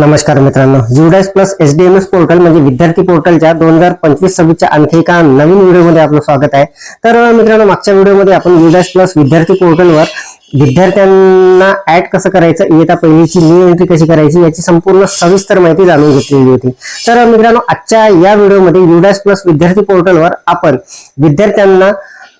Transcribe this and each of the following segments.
नमस्कार मित्रांनो. Judas plus S D M S portal म्हणजे विद्यार्थी पोर्टलच्या दोन हजार पंचवीस सव्वीसच्या आणखी एका नवीन व्हिडिओमध्ये आपलं स्वागत आहे. तर मित्रांनो मागच्या व्हिडिओमध्ये आपण जुडास प्लस विद्यार्थी पोर्टलवर विद्यार्थ्यांना ऍड कसं करायचं इयता पहिलीची न्यू एंट्री कशी करायची याची संपूर्ण सविस्तर माहिती जाणून घेतलेली होती. तर मित्रांनो आजच्या या व्हिडिओमध्ये युडास प्लस विद्यार्थी पोर्टलवर आपण विद्यार्थ्यांना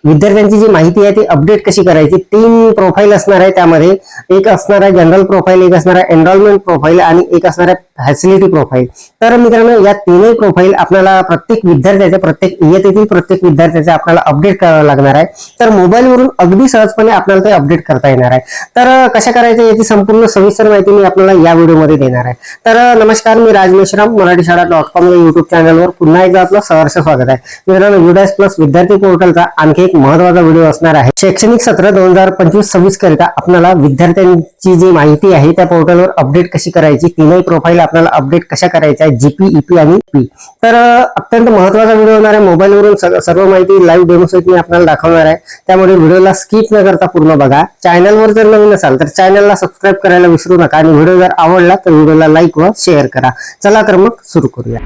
विद्यार्थ्यांची जी माहिती आहे ती अपडेट कशी करायची? तीन प्रोफाईल असणार आहे त्यामध्ये. एक असणार आहे जनरल प्रोफाईल एक असणार आहे एनरोलमेंट प्रोफाईल आणि एक असणार आहे फॅसिलिटी प्रोफाईल तर मित्रांनो या तीनही प्रोफाईल आपल्याला प्रत्येक विद्यार्थ्याच्या प्रत्येक इयत्तेतील प्रत्येक विद्यार्थ्याचे आपल्याला अपडेट करावं लागणार आहे. तर मोबाईलवरून अगदी सहजपणे आपल्याला ते अपडेट करता येणार आहे. तर कशा करायचं याची संपूर्ण सविस्तर माहिती मी आपल्याला या व्हिडिओमध्ये देणार आहे. तर नमस्कार मी राज मेश्राम मराठी शाळा डॉट कॉम या युट्यूब चॅनलवर पुन्हा एकदा आपलं सहर्ष स्वागत आहे. मित्रांनो युडास प्लस विद्यार्थी पोर्टलचा आणखी एक महत्त्वाचा व्हिडिओ असणार आहे. शैक्षणिक सत्र दोन हजार पंचवीस सव्वीस करिता आपल्याला विद्यार्थ्यांची जी माहिती आहे त्या पोर्टलवर अपडेट कशी करायची तीनही प्रोफाईल आपल्याला अपडेट कशा करायच्या आहे जीपी ईपी आणि पी तर अत्यंत महत्त्वाचा व्हिडिओ होणार आहे. मोबाईलवरून सर्व माहिती लाईव्ह डेमो सहित मी आपल्याला दाखवणार आहे. त्यामुळे व्हिडिओला स्किप न करता पूर्ण बघा. चॅनलवर जर नवीन असाल तर चॅनलला सबस्क्राईब करायला विसरू नका. आणि व्हिडिओ जर आवडला तर व्हिडिओला लाईक व शेअर करा. चला तर मग सुरू करूया.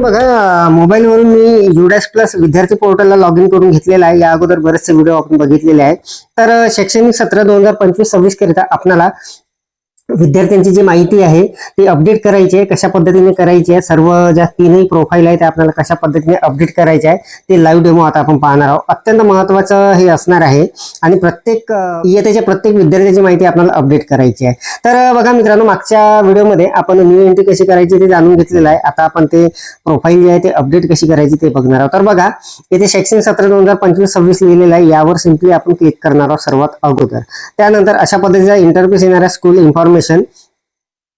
मित्रांनो बघा मोबाईलवरून मी युडॅस प्लस विद्यार्थी पोर्टलला लॉग इन करून घेतलेला आहे. या अगोदर बरेचसे व्हिडिओ आपण बघितलेले आहेत. तर शैक्षणिक सत्र दोन हजार पंचवीस सव्वीस करिता आपल्याला विद्यार्थ्यांची जी माहिती आहे ती अपडेट करायची आहे कशा पद्धतीने करायची आहे सर्व ज्या तीनही प्रोफाईल आहे त्या आपल्याला कशा पद्धतीने अपडेट करायचे आहे ते लाईव्ह डेमो आता आपण पाहणार आहोत. अत्यंत महत्वाचं हे असणार आहे आणि प्रत्येक इयतेच्या प्रत्येक विद्यार्थ्याची माहिती आपल्याला अपडेट करायची आहे. तर बघा मित्रांनो मागच्या व्हिडिओमध्ये आपण न्यू एंट्री कशी करायची ते जाणून घेतलेलं आहे. आता आपण ते प्रोफाईल जे आहे ते अपडेट कशी करायची ते बघणार आहोत. तर बघा येथे शैक्षणिक सत्र दोन हजार पंचवीस सव्वीस लिहिलेलं आहे. यावर सिम्पली आपण क्लिक करणार आहोत सर्वात अगोदर. त्यानंतर अशा पद्धतीचा इंटरव्ह्यू येणाऱ्या स्कूल इन्फॉर्मेशन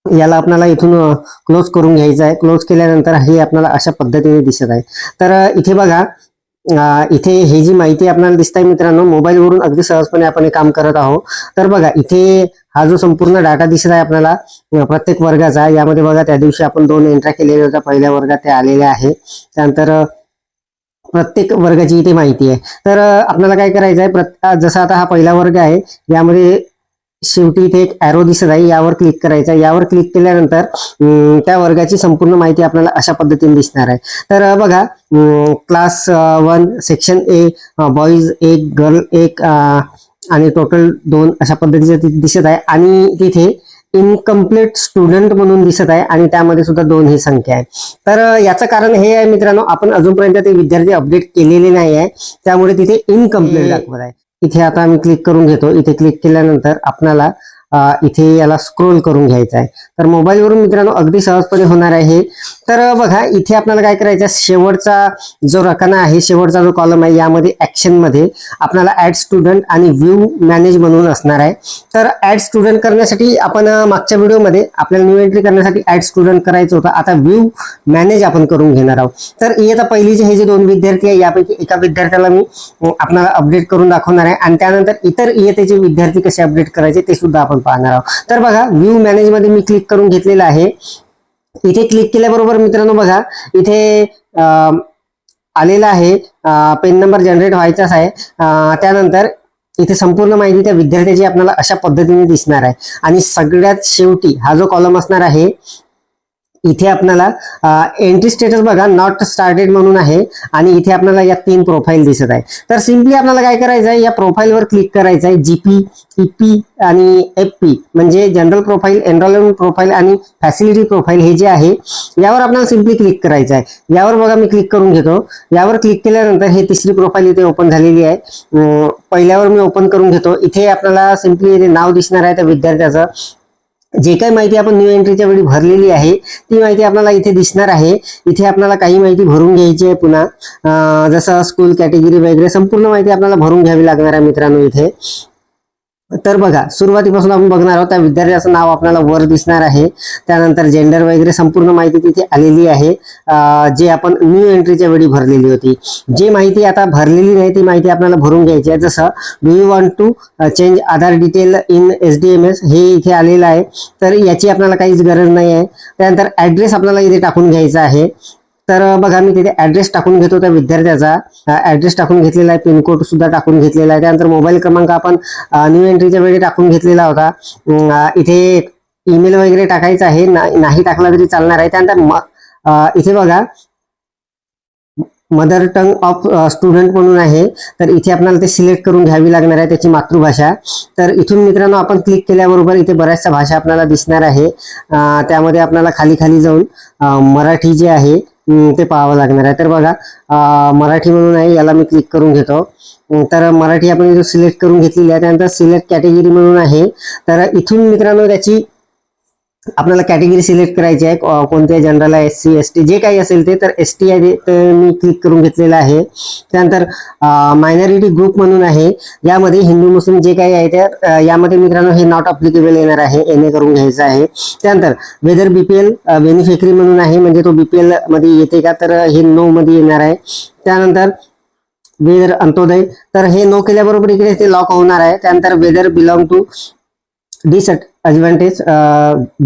याला आपल्याला इथून क्लोज करून घ्यायचं आहे. क्लोज केल्यानंतर हे आपल्याला अशा पद्धतीने दिसत आहे. तर इथे बघा इथे हे जी माहिती आपल्याला दिसत आहे मित्रांनो मोबाईलवरून अगदी सहजपणे आपण हे काम करत आहोत. तर बघा इथे हा जो संपूर्ण डाटा दिसत आहे आपल्याला प्रत्येक वर्गाचा यामध्ये बघा त्या दिवशी आपण दोन एंट्र्या केलेल्या होत्या. पहिल्या वर्गात त्या आलेल्या आहे त्यानंतर प्रत्येक वर्गाची इथे माहिती आहे. तर आपल्याला काय करायचं आहे जसा आता हा पहिला वर्ग आहे यामध्ये शेवटी इथे एक ॲरो दिसत आहे यावर क्लिक करायचं यावर क्लिक केल्यानंतर त्या वर्गाची संपूर्ण माहिती आपल्याला अशा पद्धतीने दिसणार आहे. तर बघा class one section A boys एक गर्ल एक आणि टोटल दोन अशा पद्धतीचं दिसत आहे. आणि तिथे इनकम्प्लीट स्टुडंट म्हणून दिसत आहे आणि त्यामध्ये सुद्धा दोन ही संख्या आहे. तर याचं कारण हे आहे मित्रांनो आपण अजूनपर्यंत ते विद्यार्थी अपडेट केलेले नाही आहे. त्यामुळे तिथे इनकम्प्लीट दाखवत आहे. इथे आता आम्ही क्लिक करून घेतो. इथे क्लिक केल्यानंतर आपल्याला इथे याला स्क्रोल करून घ्यायचं आहे. तर मोबाईलवरून मित्रांनो अगदी सहजपणे होणार आहे तर बघा इथे आपल्याला काय करायचं आहे, शेवटचा जो रकाना आहे शेवटचा जो कॉलम आहे यामध्ये ॲक्शनमध्ये आपल्याला ऍड स्टुडंट आणि व्ह्यू मॅनेज म्हणून असणार आहे. तर ऍड स्टुडंट करण्यासाठी आपण मागच्या व्हिडिओमध्ये आपल्याला न्यू एंट्री करण्यासाठी ऍड स्टुडंट करायचं होतं. आता व्ह्यू मॅनेज आपण करून घेणार आहोत. तर इयत्ता पहिलीचे हे जे दोन विद्यार्थी आहे यापैकी एका विद्यार्थ्याला मी आपल्याला अपडेट करून दाखवणार आहे. आणि त्यानंतर इतर इयतेचे विद्यार्थी कसे अपडेट करायचे ते सुद्धा आपण पाहणार आहोत. तर बघा व्ह्यू मॅनेजमध्ये मी क्लिक करून घेतलेलं आहे. इथे क्लिक केल्याबरोबर मित्रांनो बघा इथे आलेला आहे पेन नंबर जनरेट व्हायचाच आहे. त्यानंतर इथे संपूर्ण माहिती त्या विद्यार्थ्याची आपल्याला अशा पद्धतीने दिसणार आहे. आणि सगळ्यात शेवटी हा जो कॉलम असणार आहे इथे आपल्याला एंट्री स्टेटस बघा नॉट स्टार्टेड म्हणून आहे आणि इथे आपल्याला या तीन प्रोफाईल दिसत आहे. तर सिम्पली आपल्याला काय करायचं आहे? या प्रोफाईलवर क्लिक करायचं आहे. जीपी ईपी आणि एफ पी म्हणजे जनरल प्रोफाईल एनरोलमेंट प्रोफाईल आणि फॅसिलिटी प्रोफाईल हे जे आहे यावर आपल्याला सिम्पली क्लिक करायचं आहे. यावर बघा मी क्लिक करून घेतो. यावर क्लिक केल्यानंतर हे तिसरी प्रोफाईल इथे ओपन झालेली आहे. पहिल्यावर मी ओपन करून घेतो. इथे आपल्याला सिम्पली नाव दिसणार आहे त्या विद्यार्थ्याचं जे काही माहिती आपण न्यू एंट्रीच्या वेळी भरलेली आहे ती माहिती आपल्याला इथे दिसणार आहे. इथे आपल्याला काही माहिती भरून घ्यायची आहे पुन्हा. जसं स्कूल कॅटेगरी वगैरे संपूर्ण माहिती आपल्याला भरून घ्यावी लागणार आहे मित्रांनो इथे. तर बघा सुरुवातीपासून आपण बघणार आहोत त्या विद्यार्थ्याचं नाव आपल्याला वर दिसणार आहे. त्यानंतर जेंडर वगैरे संपूर्ण माहिती तिथे आलेली आहे. जे आपण न्यू एंट्रीच्या वेळी भरलेली होती. जी माहिती आता भरलेली नाही ती माहिती आपल्याला भरून घ्यायची आहे. जसं do you want to change Aadhaar detail in S D M S हे इथे आलेलं आहे. तर याची आपल्याला काहीच गरज नाही आहे. त्यानंतर ऍड्रेस आपल्याला इथे टाकून घ्यायचा आहे. तर बघा मी तिथे ऍड्रेस टाकून घेतो त्या विद्यार्थ्याचा. ऍड्रेस टाकून घेतलेला आहे पिनकोड सुद्धा टाकून घेतलेला आहे. त्यानंतर मोबाईल क्रमांक आपण न्यू एंट्रीच्या वेळी टाकून घेतलेला होता. इथे ईमेल वगैरे टाकायचा आहे. नाही टाकला तरी चालणार आहे. त्यानंतर म- इथे बघा मदर टंग ऑफ स्टुडंट म्हणून आहे. तर इथे आपल्याला ते सिलेक्ट करून घ्यावी लागणार आहे त्याची मातृभाषा. तर इथून मित्रांनो आपण क्लिक केल्याबरोबर इथे बऱ्याचशा भाषा आपल्याला दिसणार आहे. त्यामध्ये आपल्याला खाली खाली जाऊन मराठी जे आहे ते पाहावं लागणार आहे. तर बघा मराठी म्हणून आहे याला मी क्लिक करून घेतो. तर मराठी आपण इथं सिलेक्ट करून घेतलेली आहे. त्यानंतर सिलेक्ट कॅटेगरी म्हणून आहे. तर इथून मित्रांनो त्याची आपल्याला कॅटेगरी सिलेक्ट करायची आहे. कोणत्या जनरल आहे एस सी एस टी जे काही असेल ते तर एस टी आहे ते मी क्लिक करून घेतलेलं आहे. त्यानंतर मायनॉरिटी ग्रुप म्हणून आहे. यामध्ये हिंदू मुस्लिम जे काही आहे त्या यामध्ये मित्रांनो हे नॉट अप्लिकेबल येणार आहे. एन ए करून घ्यायचं आहे. त्यानंतर वेदर बीपीएल बेनिफिशरी म्हणून आहे म्हणजे तो बीपीएलमध्ये येते का तर हे नो मध्ये येणार आहे. त्यानंतर वेदर अंत्योदय तर हे नो केल्याबरोबर इकडे ते लॉक होणार आहे. त्यानंतर whether belong to disadvantage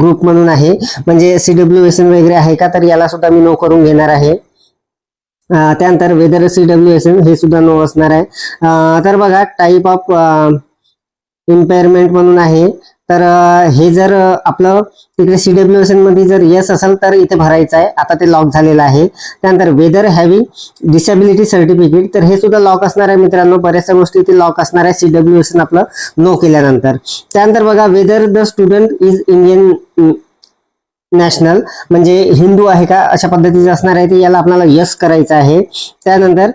group uh, म्हणून आहे. म्हणजे सीडब्ल्यू एस एन वगैरे आहे का तर याला सुद्धा मी नो करून घेणार आहे. Uh, त्यानंतर whether C W S N हे सुद्धा नो असणार आहे. Uh, तर बघा टाईप ऑफ इम्पेअरमेंट म्हणून आहे. तर हे जर आपलं इकडे सी डब्ल्यू एसमध्ये जर येस असेल तर इथे भरायचं आहे. आता ते लॉक झालेलं आहे. त्यानंतर वेदर हॅव्हिंग डिसेबिलिटी सर्टिफिकेट तर हे सुद्धा लॉक असणार आहे मित्रांनो. बऱ्याचशा गोष्टी इथे लॉक असणार आहे सी डब्ल्यू एस आपलं नो केल्यानंतर. त्यानंतर बघा whether the student is Indian national म्हणजे हिंदू आहे का अशा पद्धतीचं असणार आहे ते याला आपल्याला यस करायचं आहे. त्यानंतर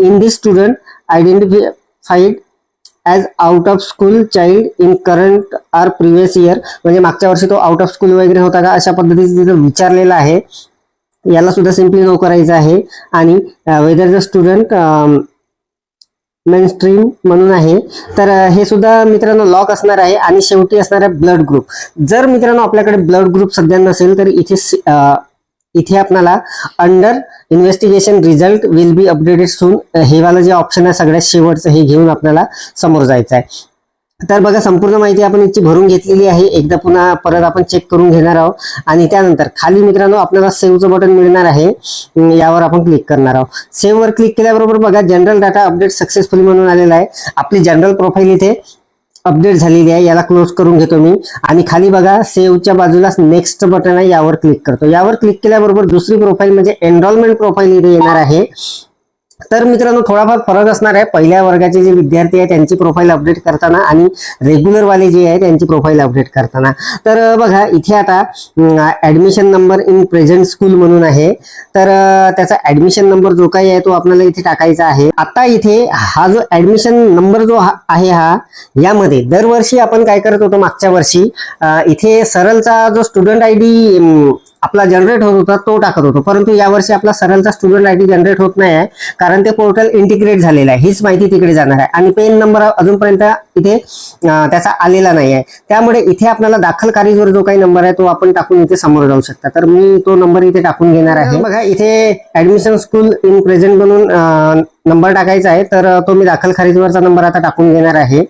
in this student identified as out of school child in current or previous year म्हणजे मागच्या वर्षी तो आउट ऑफ स्कूल वगैरे होता का अशा पद्धतीचं तिथं विचारलेलं आहे. याला सुद्धा सिम्पली नो करायचं आहे. आणि whether the student mainstream म्हणून आहे तर हे सुद्धा मित्रांनो लॉक असणार आहे. आणि शेवटी असणार आहे ब्लड ग्रुप जर मित्रांनो आपल्याकडे ब्लड ग्रुप सध्या नसेल तर इथे इथे आपल्याला under investigation result will be updated soon हे वाला जे ऑप्शन आहे सगळ्यात शेवटचं हे घेऊन आपल्याला समोर जायचं आहे तर बघा संपूर्ण माहिती आपण याची भरून घेतलेली आहे. एकदा पुन्हा परत आपण चेक करून घेणार आहोत. आणि त्यानंतर खाली मित्रांनो आपल्याला सेव्हचं बटन मिळणार आहे. यावर आपण क्लिक करणार आहोत. सेव्हवर क्लिक केल्याबरोबर बघा जनरल डाटा अपडेट सक्सेसफुली म्हणून आलेला आहे. आपली जनरल प्रोफाईल इथे अपडेट झालेली आहे. याला क्लोज करून घेतो मी. आणि खाली बघा सेव्हच्या बाजूला नेक्स्ट बटन आहे यावर क्लिक करतो. यावर क्लिक केल्याबरोबर दुसरी प्रोफाईल म्हणजे एनरोलमेंट प्रोफाईल इथे येणार आहे. तर मित्रांनो थोडाफार फरक असणार आहे. पहिल्या वर्गाचे जे विद्यार्थी आहेत त्यांची प्रोफाईल अपडेट करताना आणि रेग्युलर वाले जे आहे त्यांची प्रोफाईल अपडेट करताना. तर बघा इथे आता admission number in present school म्हणून आहे. तर त्याचा ऍडमिशन नंबर जो काही आहे तो आपल्याला इथे टाकायचा आहे. आता इथे हा जो ऍडमिशन नंबर जो आहे हा यामध्ये दरवर्षी आपण काय करत होतो मागच्या वर्षी इथे सरलचा जो स्टुडंट आय डी आपला जनरेट होत होता तो टाकत होतो. परंतु यावर्षी आपला सरलचा स्टुडंट आय डी जनरेट होत नाही आहे कारण ते पोर्टल इंटिग्रेट झालेलं आहे. हीच माहिती तिकडे जाणार आहे. आणि पेन नंबर अजूनपर्यंत इथे त्याचा आलेला नाही आहे त्यामुळे इथे आपल्याला दाखल कारीजवर जो काही नंबर आहे तो आपण टाकून इथे समोर जाऊ शकता. तर मी तो नंबर इथे टाकून घेणार आहे. बघा इथे ऍडमिशन स्कूल इन प्रेझेंट म्हणून नंबर टाकायचा आहे. तर तो मी दाखल खारीजवरचा नंबर आता टाकून घेणार आहे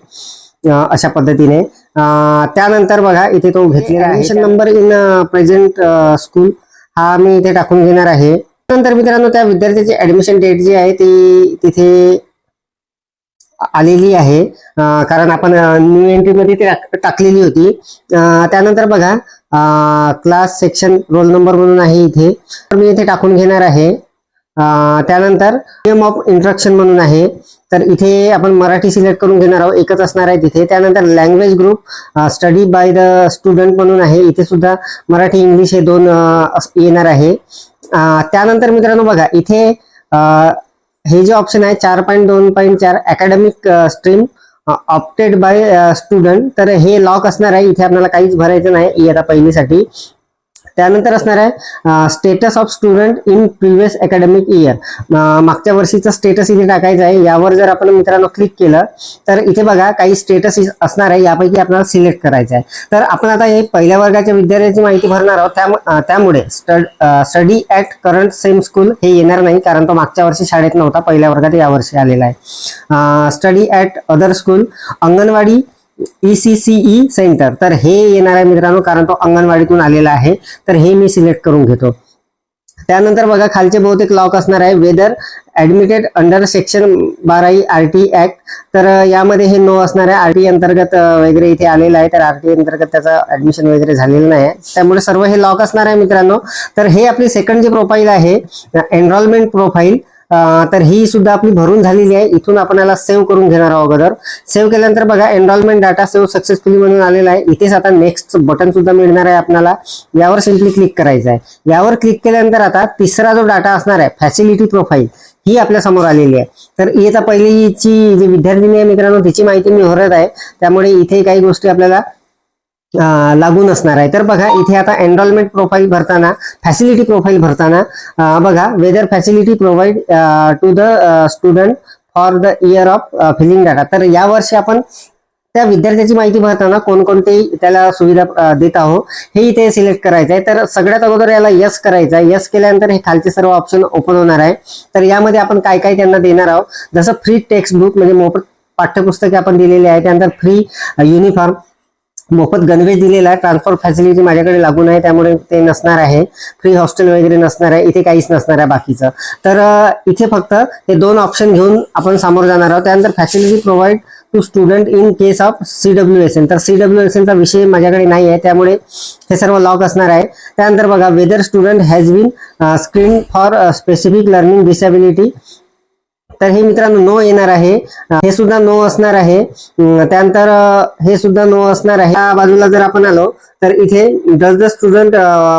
अशा पद्धतीने. त्यानंतर बघा इथे तो घेतलेला admission number in present school हा मी इथे टाकून घेणार आहे. नंतर मित्रांनो त्या विद्यार्थ्याची ऍडमिशन डेट जी आहे ती तिथे आलेली आहे. कारण आपण न्यू एंट्री मध्ये ती टाकलेली होती. त्यानंतर बघा क्लास सेक्शन रोल नंबर म्हणून आहे इथे. तर मी इथे टाकून घेणार आहे. त्यानंतर नेम ऑफ इंट्रक्शन म्हणून आहे. तर इथे आपण मराठी सिलेक्ट करून घेणार आहोत. एकच असणार आहे तिथे. त्यानंतर language group study by the student म्हणून आहे. इथे सुद्धा मराठी इंग्लिश हे दोन येणार आहे. त्यानंतर मित्रांनो बघा इथे हे जे ऑप्शन आहे चार पॉईंट दोन पॉईंट चार academic stream opted by student तर हे लॉक असणार आहे. इथे आपल्याला काहीच भरायचं नाही. इयत्ता पहिलीसाठी. त्यानंतर असणार आहे status of student in previous academic year मागच्या वर्षीचं स्टेटस इथे टाकायचं आहे. यावर जर आपण मित्रांनो क्लिक केलं तर इथे बघा काही स्टेटस असणार आहे यापैकी आपल्याला सिलेक्ट करायचं आहे. तर आपण आता हे पहिल्या वर्गाच्या विद्यार्थ्याची माहिती भरणार आहोत. त्यामुळे study at current same school हे येणार नाही कारण तो मागच्या वर्षी शाळेत नव्हता पहिल्या वर्गात यावर्षी आलेला आहे. Study at other school anganwadi ECCE centre तर हे येणार आहे मित्रांनो कारण तो अंगणवाडीतून आलेला आहे. तर हे मी सिलेक्ट करून घेतो. त्यानंतर बघा खालचे बहुतेक लॉक असणार आहे. वेदर ऍडमिटेड अंडर सेक्शन बाराई आर टी ऍक्ट तर यामध्ये हे नो असणार आहे. आरटी अंतर्गत वगैरे इथे आलेलं आहे. तर आरटी अंतर्गत त्याचं ऍडमिशन वगैरे झालेलं नाही आहे. त्यामुळे सर्व हे लॉक असणार आहे मित्रांनो. तर हे आपली सेकंड जी प्रोफाईल आहे एनरोलमेंट प्रोफाईल तर ही सुद्धा आपली भरून झालेली आहे. इथून आपण याला सेव्ह करून घेणार आहोत अगोदर. सेव्ह केल्यानंतर बघा एनरॉलमेंट डाटा सेव्ह सक्सेसफुली म्हणून आलेला आहे. इथेच आता नेक्स्ट बटन सुद्धा मिळणार आहे आपल्याला यावर सिम्पली क्लिक करायचं आहे. यावर क्लिक केल्यानंतर आता तिसरा जो डाटा असणार आहे फॅसिलिटी प्रोफाईल ही आपल्यासमोर आलेली आहे. तर इथे पहिलीची जी विद्यार्थिनी आहे मित्रांनो तिची माहिती मी भरत आहे. त्यामुळे इथे काही गोष्टी आपल्याला लागून असणार आहे. तर बघा इथे आता एनरोलमेंट प्रोफाईल भरताना फॅसिलिटी प्रोफाईल भरताना बघा whether facility provide to the student for the year of filling data तर या वर्षी आपण त्या विद्यार्थ्याची माहिती भरताना कोणकोणते त्याला सुविधा देत आहोत हे इथे सिलेक्ट करायचं आहे. तर सगळ्यात अगोदर याला यस करायचं आहे. यस केल्यानंतर हे खालचे सर्व ऑप्शन ओपन होणार आहे. तर यामध्ये आपण काय काय त्यांना देणार आहोत? जसं फ्री टेक्स्ट बुक म्हणजे मोफत पाठ्यपुस्तके आपण दिलेली आहे त्यानंतर फ्री युनिफॉर्म मोफत गणवेश दिलेला आहे. ट्रान्सफर फॅसिलिटी माझ्याकडे लागून आहे. त्यामुळे ते नसणार आहे. फ्री हॉस्टेल वगैरे नसणार आहे. इथे काहीच नसणार आहे बाकीचं. तर इथे फक्त हे दोन ऑप्शन घेऊन आपण सामोर जाणार आहोत. त्यानंतर facility provide to student in case of C W S N तर सी डब्ल्यू एस एनचा विषय माझ्याकडे नाही आहे. त्यामुळे हे सर्व लॉक असणार आहे. त्यानंतर बघा whether student has been screen for specific learning disability तर हे मित्रांनो नो येणार आहे. हे सुद्धा नो असणार आहे. त्यानंतर हे सुद्धा नो असणार आहे. या बाजूला जर आपण आलो तर इथे does the student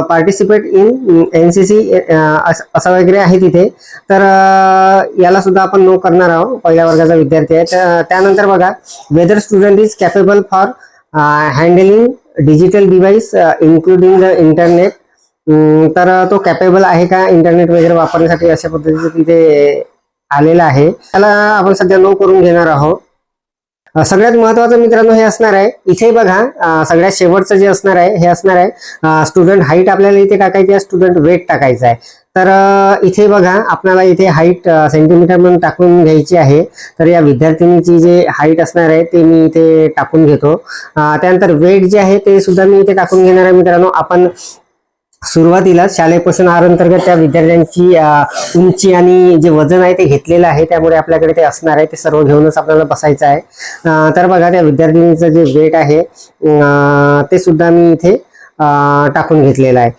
participate in NCC असं वगैरे आहे तिथे. तर याला सुद्धा आपण नो करणार आहोत. पहिल्या वर्गाचा विद्यार्थी आहे. त्यानंतर बघा whether student is capable for handling digital device including the internet तर तो कॅपेबल आहे का इंटरनेट वगैरे वापरण्यासाठी अशा पद्धतीचं तिथे आलेला आहे. त्याला आपण सध्या नो करून घेणार आहोत. सगळ्यात महत्वाचं मित्रांनो हे असणार आहे. इथे बघा सगळ्यात शेवटचं जे असणार आहे हे असणार आहे स्टुडंट हाईट आपल्याला इथे टाकायची आहे स्टुडंट वेट टाकायचं आहे. तर इथे बघा आपल्याला इथे हाईट सेंटीमीटर म्हणून टाकून घ्यायची आहे. तर या विद्यार्थिनीची जे हाईट असणार आहे ते मी इथे टाकून घेतो. त्यानंतर वेट जे आहे ते सुद्धा मी इथे टाकून घेणार आहे मित्रांनो. आपण सुरुवातीला शालेय पोषण आहार अंतर्गत त्या विद्यार्थ्यांची उंची आणि जे वजन आहे ते घेतलेलं आहे. त्यामुळे आपल्याकडे ते असणार आहे. ते सर्व घेऊनच आपल्याला बसायचं आहे. तर बघा त्या विद्यार्थिनीचं जे वेट आहे ते सुद्धा मी इथे टाकून घेतलेला आहे.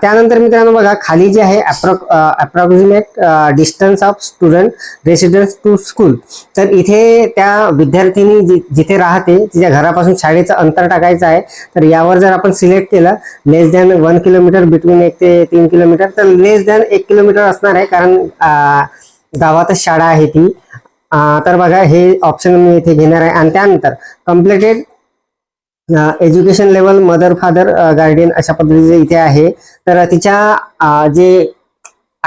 त्यानंतर मित्रांनो बघा खाली जे आहे approximate distance of student residence to school तर इथे त्या विद्यार्थिनी जि- जिथे राहते तिच्या घरापासून शाळेचं अंतर टाकायचं आहे. तर यावर जर आपण सिलेक्ट केलं less than one kilometre between एक ते तीन किलोमीटर तर लेस दॅन एक किलोमीटर असणार आहे कारण गावातच शाळा आहे ती. तर बघा हे ऑप्शन मी इथे घेणार आहे. आणि त्यानंतर completed education level mother father guardian अशा पद्धतीचे इथे आहे. तर तिच्या जे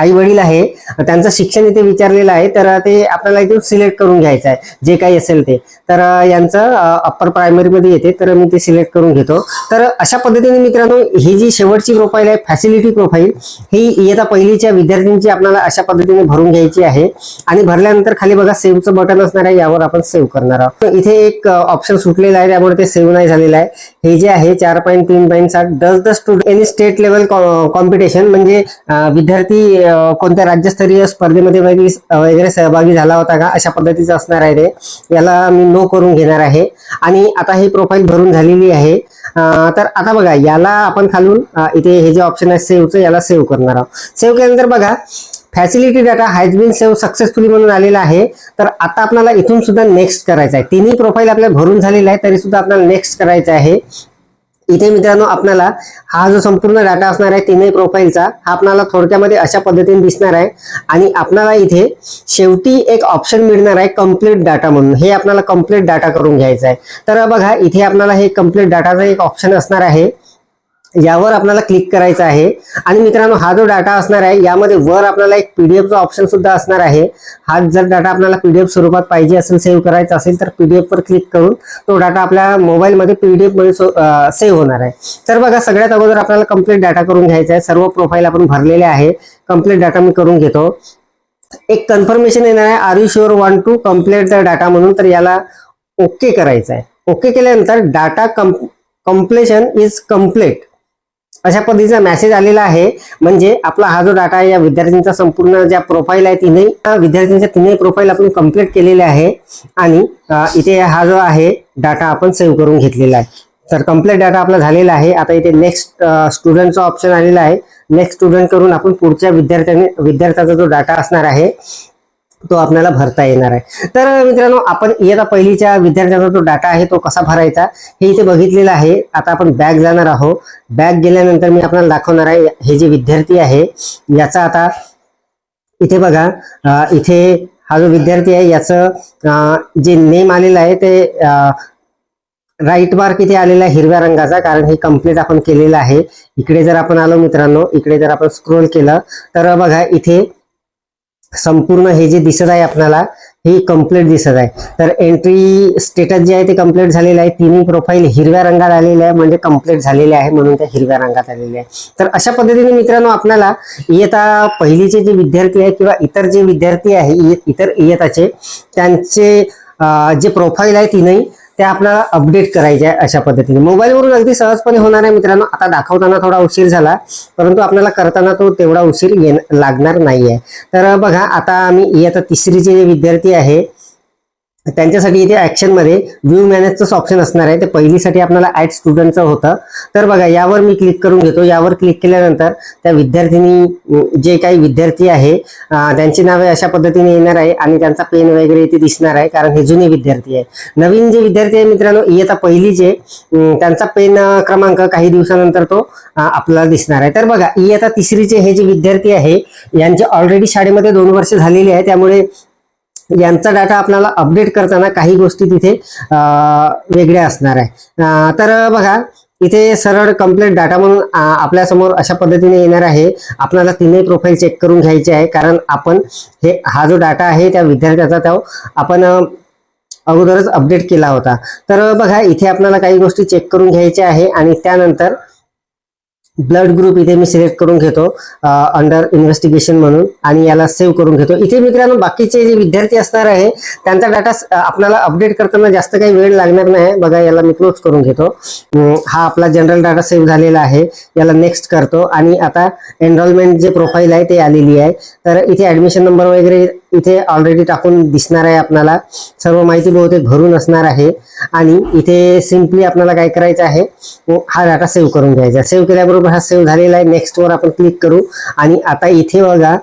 आई वडील आहे त्यांचं शिक्षण इथे विचारलेलं आहे तर ते आपल्याला इथे सिलेक्ट करून घ्यायचं आहे जे काही असेल ते. तर यांचं अप्पर प्रायमरीमध्ये येते तर मी ते सिलेक्ट करून घेतो. तर अशा पद्धतीने मित्रांनो ही जी शेवटची प्रोफाईल आहे फॅसिलिटी प्रोफाईल ही इयता पहिलीच्या विद्यार्थ्यांची आपल्याला अशा पद्धतीने भरून घ्यायची आहे. आणि भरल्यानंतर खाली बघा सेव्हचं बटन असणार आहे यावर आपण सेव्ह करणार आहोत. इथे एक ऑप्शन सुटलेला आहे त्यामुळे ते सेव्ह नाही झालेलं आहे. हे जे आहे चार पॉईंट तीन पॉईंट सात does the student any state level competition म्हणजे विद्यार्थी कोणत्या राज्यस्तरीय स्पर्धेमध्ये वगैरे सहभागी झाला होता का? अशा पद्धतीचं असणार आहे ते. याला मी नो करून घेणार आहे. आणि आता ही प्रोफाईल भरून झालेली आहे. तर आता बघा याला आपण खालून इथे हे जे ऑप्शन आहे सेव्हचं याला सेव्ह करणार आहोत. सेव्ह केल्यानंतर बघा facility data has been save successfully म्हणून आलेला आहे. तर आता आपल्याला इथून सुद्धा नेक्स्ट करायचं आहे. तिन्ही प्रोफाईल आपल्याला भरून झालेला आहे तरी सुद्धा आपल्याला नेक्स्ट करायचं आहे. इथे मित्रांनो आपल्याला हा जो संपूर्ण डाटा असणार आहे तिन्ही प्रोफाईलचा हा आपल्याला थोडक्यामध्ये अशा पद्धतीने दिसणार आहे. आणि आपल्याला इथे शेवटी एक ऑप्शन मिळणार आहे कंप्लीट डाटा म्हणून. हे आपल्याला कंप्लीट डाटा करून घ्यायचं आहे. तर बघा इथे आपल्याला हे कंप्लीट डाटाचा एक ऑप्शन असणार आहे. यावर आपल्याला क्लिक करायचं आहे. आणि मित्रांनो हा जो डाटा असणार आहे यामध्ये वर आपल्याला एक पीडीएफचा ऑप्शन सुद्धा असणार आहे. हा जर डाटा आपल्याला पीडीएफ स्वरूपात पाहिजे असेल सेव्ह करायचा असेल तर पीडीएफ वर क्लिक करून तो डाटा आपल्या मोबाईलमध्ये पीडीएफमध्ये सेव्ह होणार आहे. तर बघा सगळ्यात अगोदर आपल्याला कंप्लीट डाटा करून घ्यायचा आहे. सर्व प्रोफाईल आपण भरलेले आहे. कंप्लीट डाटा मी करून घेतो. एक कन्फर्मेशन येणार आहे. Are you sure want to complete the data म्हणून? तर याला ओके करायचं आहे. ओके केल्यानंतर डाटा कम्प्लेशन इज कंप्लीट अशा पद्धतीचा मेसेज आलेला आहे. म्हणजे आपला हा जो डाटा आहे या विद्यार्थ्यांचा संपूर्ण ज्या प्रोफाईल आहे तिन्ही विद्यार्थ्यांच्या तिन्ही प्रोफाईल आपण कंप्लीट केलेले आहे. आणि इथे हा जो आहे डाटा आपण सेव्ह करून घेतलेला आहे. तर कंप्लीट डाटा आपला झालेला आहे. आता इथे नेक्स्ट स्टुडंटचा ऑप्शन आलेला आहे. नेक्स्ट स्टुडंट करून आपण पुढच्या विद्यार्थ्याने विद्यार्थ्याचा जो डाटा असणार आहे तो आपल्याला भरता येणार आहे. तर मित्रांनो आपण इयत्ता पहिलीच्या विद्यार्थ्यांचा जो डाटा आहे तो कसा भरायचा हे इथे बघितलेलं आहे. आता आपण बॅग जाणार आहोत. बॅग गेल्यानंतर मी आपल्याला दाखवणार आहे हे जे विद्यार्थी आहे याचा आता इथे बघा इथे हा जो विद्यार्थी आहे याचं जे नेम आलेलं आहे ते राईट मार्क इथे आलेला आहे हिरव्या रंगाचा कारण हे कंप्लीट आपण केलेलं आहे. इकडे जर आपण आलो मित्रांनो इकडे जर आपण स्क्रोल केलं तर बघा इथे संपूर्ण हे जे दिसत आहे आपल्याला हे कंप्लीट दिसत आहे. तर एंट्री स्टेटस जे आहे ते कंप्लीट झालेलं आहे. तिन्ही प्रोफाईल हिरव्या रंगात आलेले आहे म्हणजे कंप्लीट झालेले आहे म्हणून त्या हिरव्या रंगात आलेले आहे. तर अशा पद्धतीने मित्रांनो आपल्याला इयता पहिलीचे जे विद्यार्थी आहे किंवा इतर जे विद्यार्थी आहे इय- इतर इयताचे त्यांचे जे प्रोफाईल आहे तिनही त्या आपल्याला अपडेट करायच्या आहे अशा पद्धतीने. मोबाईलवरून अगदी सहजपणे होणार आहे मित्रांनो. आता दाखवताना थोडा उशीर झाला परंतु आपल्याला करताना तो तेवढा उशीर येण लागणार आहे तर बघा आता आम्ही इयत्ता तिसरीचे जे विद्यार्थी आहे त्यांच्यासाठी इथे ऍक्शनमध्ये व्ह्यू मॅनेजचं ऑप्शन असणार आहे. ते पहिलीसाठी आपल्याला ऍड स्टुडंटचं होतं. तर बघा यावर मी क्लिक करून घेतो. यावर क्लिक केल्यानंतर त्या विद्यार्थिनी जे काही विद्यार्थी आहे त्यांची नावे अशा पद्धतीने येणार आहे आणि त्यांचा पेन वगैरे इथे दिसणार आहे कारण हे जुने विद्यार्थी आहे. नवीन जे विद्यार्थी आहे मित्रांनो इयता पहिलीचे त्यांचा पेन क्रमांक काही दिवसानंतर तो आपल्याला दिसणार आहे. तर बघा इयता तिसरीचे हे जे विद्यार्थी आहे यांचे ऑलरेडी शाळेमध्ये दोन वर्ष झालेली आहे. त्यामुळे यांचा डाटा आपल्याला अपडेट करताना काही गोष्टी तिथे वेगळ्या असणार आहे. तर बघा इथे सरळ कंप्लीट डाटा म्हणून आपल्यासमोर अशा पद्धतीने येणार आहे. आपल्याला तिन्ही प्रोफाईल चेक करून घ्यायचे आहे कारण आपण हे हा जो डाटा आहे त्या विद्यार्थ्याचा त्या आपण अगोदरच अपडेट केला होता. तर बघा इथे आपल्याला काही गोष्टी चेक करून घ्यायच्या आहे आणि त्यानंतर ब्लड ग्रुप इथे मी सिलेक्ट करून घेतो अंडर इन्व्हेस्टिगेशन म्हणून आणि याला सेव्ह करून घेतो. इथे मित्रांनो बाकीचे जे विद्यार्थी असणार आहे त्यांचा डाटा आपल्याला अपडेट करताना जास्त काही वेळ लागणार नाही. बघा याला मी क्लोज करून घेतो. हा आपला जनरल डाटा सेव्ह झालेला आहे. याला नेक्स्ट करतो. आणि आता एनरोलमेंट जे प्रोफाईल आहे ते आलेली आहे. तर इथे ऍडमिशन नंबर वगैरे इथे ऑलरेडी टाकून दिसणार आहे आपल्याला. सर्व माहिती बहुतेक भरून असणार आहे. आणि इथे सिम्पली आपल्याला काय करायचं आहे हा डाटा सेव्ह करून घ्यायचा. सेव्ह केल्याबरोबर हा सेव्ह झालेला आहे. नेक्स्ट वर आपण क्लिक करू. आणि आता इथे बघा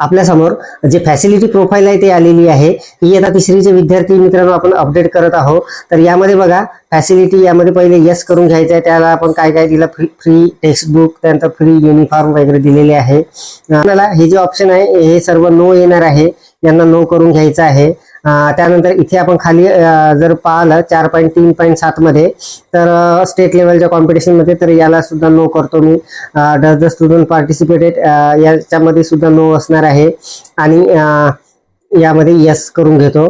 आपल्यासमोर जे फॅसिलिटी प्रोफाईल आहे ते आलेली आहे. ही आता तिसरीचे विद्यार्थी मित्रांनो आपण अपडेट करत आहोत. तर यामध्ये बघा फॅसिलिटी यामध्ये पहिले यस करून घ्यायचं आहे. त्याला आपण काय काय दिलं? फ्री फ्री टेक्स्टबुक त्यानंतर फ्री युनिफॉर्म वगैरे दिलेले आहे. आपल्याला हे जे ऑप्शन आहे हे सर्व नो येणार आहे. यांना नो करून घ्यायचं आहे. त्यानंतर इथे आपण खाली जर पाहिलं चार पॉईंट तीन पॉईंट सात मध्ये तर स्टेट लेवलच्या कॉम्पिटिशनमध्ये तर याला सुद्धा नो करतो मी. डज द स्टुडंट पार्टिसिपेटेड याच्यामध्ये सुद्धा नो असणार आहे. आणि यामध्ये यस करून घेतो.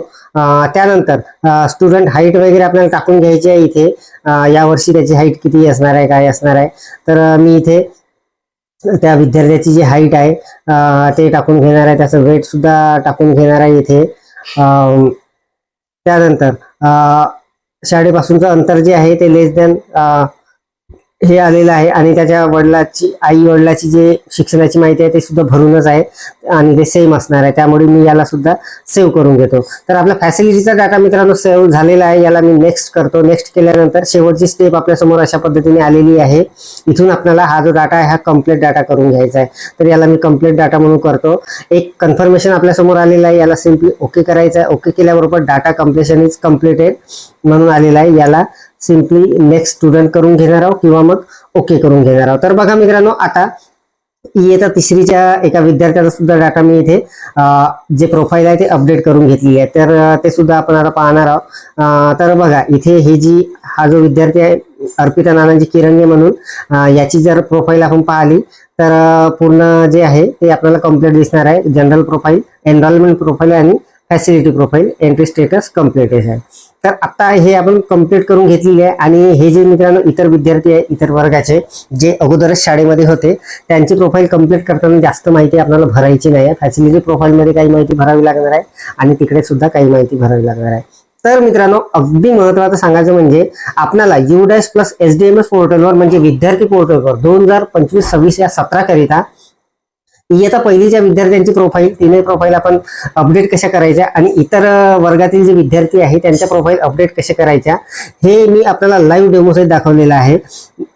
त्यानंतर स्टुडंट हाईट वगैरे आपल्याला टाकून घ्यायची आहे इथे. यावर्षी त्याची हाईट किती असणार आहे काय असणार आहे. तर मी इथे त्या विद्यार्थ्याची जी हाईट आहे ते टाकून घेणार आहे. त्याचं वेट सुद्धा टाकून घेणार आहे इथे. त्यानंतर शाळेपासूनचं अंतर जे आहे ते लेस दॅन हे आलेलं आहे आणि त्याच्या वडिलाची आई वडिलाची जे शिक्षणाची माहिती आहे ते सुद्धा भरूनच आहे आणि ते सेम असणार आहे. त्यामुळे मी याला सुद्धा सेव्ह करून घेतो. तर आपला फॅसिलिटीचा डाटा मित्रांनो सेव्ह झालेला आहे. याला मी नेक्स्ट करतो. नेक्स्ट केल्यानंतर शेवटची स्टेप आपल्यासमोर अशा पद्धतीने आलेली आहे. इथून आपल्याला हा जो डाटा आहे हा कंप्लीट डाटा करून घ्यायचा आहे. तर याला मी कंप्लीट डाटा म्हणून करतो. एक कन्फर्मेशन आपल्यासमोर आलेला आलेलं आहे. याला सिम्पली ओके करायचं आहे. ओके केल्याबरोबर डाटा कम्प्लेशन इज कम्प्लिटेड म्हणून आलेला आहे. याला सिम्पली नेक्स्ट स्टुडंट करून घेणार आहोत किंवा मग ओके करून घेणार आहोत. तर बघा मित्रांनो आता इयत्ता तिसरीच्या एका विद्यार्थ्याचा सुद्धा डाटा मी इथे जे प्रोफाईल आहे ते अपडेट करून घेतली आहे. तर ते सुद्धा आपण आता पाहणार आहोत. तर बघा इथे हे जी हा जो विद्यार्थी आहे अर्पिता नानाजी किरंगे म्हणून याची जर प्रोफाईल आपण पाहिली तर पूर्ण जे आहे ते आपल्याला कंप्लीट दिसणार आहे. जनरल प्रोफाईल एनरोलमेंट प्रोफाईल आणि facility profile entry status complete आहे. तर आता हे आपण कंप्लीट करून घेतलेली आहे. आणि हे जे मित्रांनो इतर विद्यार्थी आहे इतर वर्गाचे जे अगोदरच शाळेमध्ये होते त्यांची प्रोफाईल कंप्लीट करताना जास्त माहिती आपल्याला भरायची नाही आहे. फॅसिलिटी प्रोफाईलमध्ये काही माहिती भरावी लागणार आहे आणि तिकडे सुद्धा काही माहिती भरावी लागणार आहे. तर मित्रांनो अगदी महत्वाचं सांगायचं म्हणजे आपल्याला U dash plus S D M S पोर्टलवर म्हणजे विद्यार्थी पोर्टलवर दोन हजार पंचवीस सव्वीस या सतराकरिता इयत्ता पहिलीच्या विद्यार्थ्यांची प्रोफाईल तिने प्रोफाईल आपण अपडेट कशा करायच्या आणि इतर वर्गातील जे विद्यार्थी आहेत त्यांच्या प्रोफाईल अपडेट कशा करायच्या हे मी आपल्याला लाईव्ह डेमो दाखवलेलं आहे.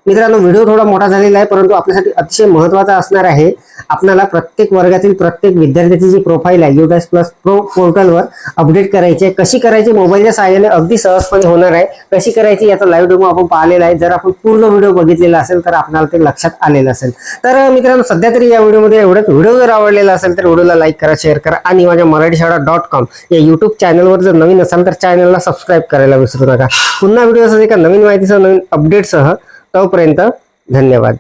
मित्रांनो व्हिडिओ थोडा मोठा झालेला आहे परंतु आपल्यासाठी अतिशय महत्त्वाचा असणार आहे. आपल्याला प्रत्येक वर्गातील प्रत्येक विद्यार्थ्याची जी प्रोफाईल आहे युडॅस प्लस प्रो पोर्टलवर अपडेट करायची आहे. कशी करायची मोबाईलच्या सहाय्याने अगदी सहजपणे होणार आहे. कशी करायची याचा लाईव्ह डेमो आपण पाहिलेला आहे. जर आपण पूर्ण व्हिडिओ बघितलेला असेल तर आपल्याला ते लक्षात आलेलं असेल. तर मित्रांनो सध्या तरी या व्हिडिओमध्ये एवढंच. व्हिडिओ जर आवडलेला असेल तर व्हिडिओला लाईक करा शेअर करा आणि माझ्या मराठी शाळा डॉट कॉम या युट्यूब चॅनलवर जर नवीन असाल तर चॅनलला सबस्क्राईब करायला विसरू नका. पुन्हा व्हिडिओ एका नवीन माहितीसह नवीन अपडेटसह तोपर्यंत धन्यवाद.